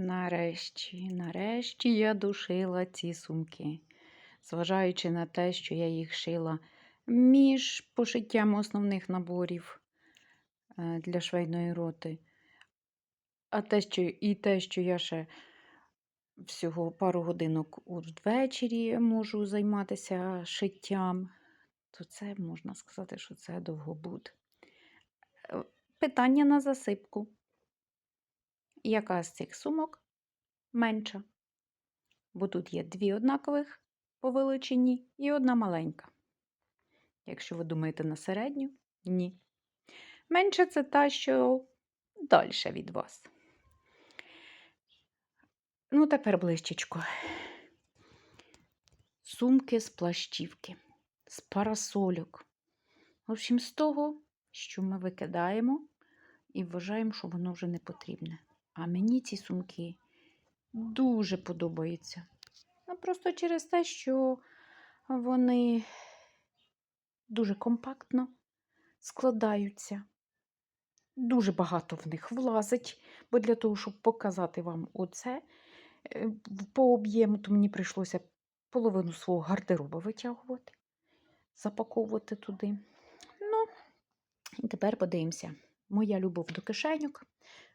Нарешті, нарешті я дошила ці сумки, зважаючи на те, що я їх шила між пошиттям основних наборів е, для швейної роти. А те, що, і те, що я ще всього пару годинок ввечері можу займатися шиттям, то це можна сказати, що це довгобуд. Е, Питання на засипку. Яка з цих сумок менша? Бо тут є дві однакових по величині і одна маленька. Якщо ви думаєте на середню, ні. Менша це та, що далі від вас. Ну, тепер ближчечко. Сумки з плащівки, з парасольок. В общем, з того, що ми викидаємо і вважаємо, що воно вже не потрібне. А мені ці сумки дуже подобаються. Ну, просто через те, що вони дуже компактно складаються. Дуже багато в них влазить, бо для того, щоб показати вам оце е, по об'єму, то мені прийшлося половину свого гардероба витягувати, запаковувати туди. Ну, і тепер подивимося. Моя любов до кишеньок.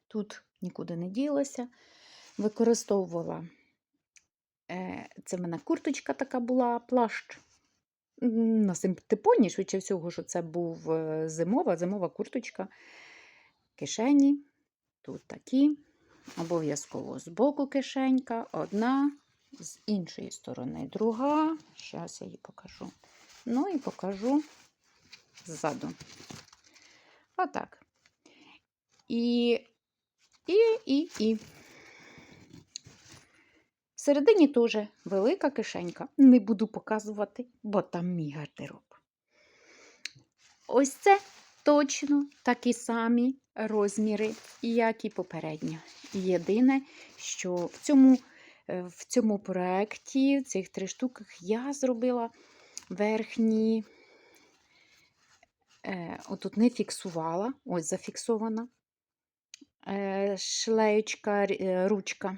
Тут нікуди не ділася. Використовувала е, це в мене курточка така була, плащ. На симптипоні, швидше всього, що це був е, зимова, зимова курточка. Кишені. Тут такі. Обов'язково з боку кишенька, одна, з іншої сторони друга. Зараз я її покажу. Ну і покажу ззаду. Отак. І, і, і, і. Всередині теж велика кишенька. Не буду показувати, бо там мій гардероб. Ось це точно такі самі розміри, як і попередньо. Єдине, що в цьому, е, в цьому проєкті, в цих три штуках, я зробила верхні, е, отут не фіксувала, ось зафіксована шлеєчка, е, ручка.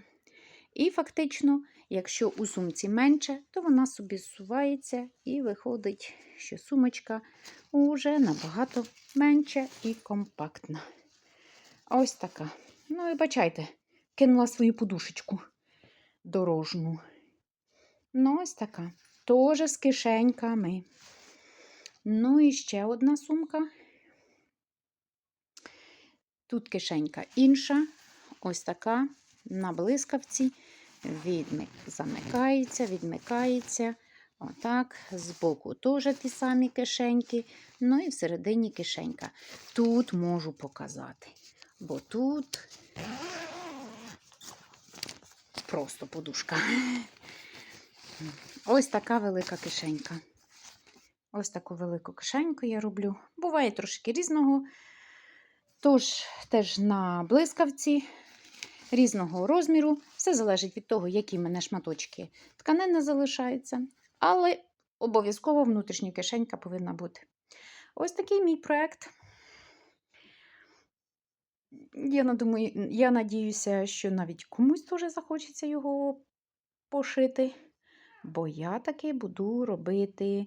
І фактично, якщо у сумці менше, то вона собі зсувається і виходить, що сумочка уже набагато менша і компактна. Ось така. Ну і бачайте, кинула свою подушечку дорожну. Ну, ось така. Теж з кишеньками. Ну і ще одна сумка. Тут кишенька інша, ось така на блискавці. Замикається, відмикається. Отак. Збоку теж ті самі кишеньки. Ну і всередині кишенька. Тут можу показати, бо тут просто подушка. Ось така велика кишенька. Ось таку велику кишеньку я роблю. Буває трошки різного. Тож, теж на блискавці різного розміру. Все залежить від того, які в мене шматочки тканини залишаються. Але обов'язково внутрішня кишенька повинна бути. Ось такий мій проєкт. Я, надумаю, я надіюся, що навіть комусь дуже захочеться його пошити, бо я таки буду робити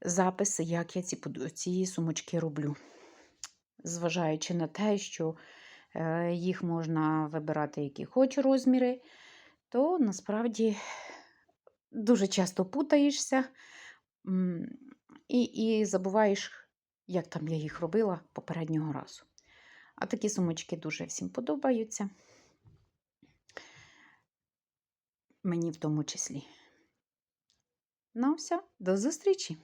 записи, як я ці, ці сумочки роблю. Зважаючи на те, що е, їх можна вибирати, які хоч розміри, то насправді дуже часто путаєшся і, і забуваєш, як там я їх робила попереднього разу. А такі сумочки дуже всім подобаються. Мені в тому числі. Ну, все, до зустрічі!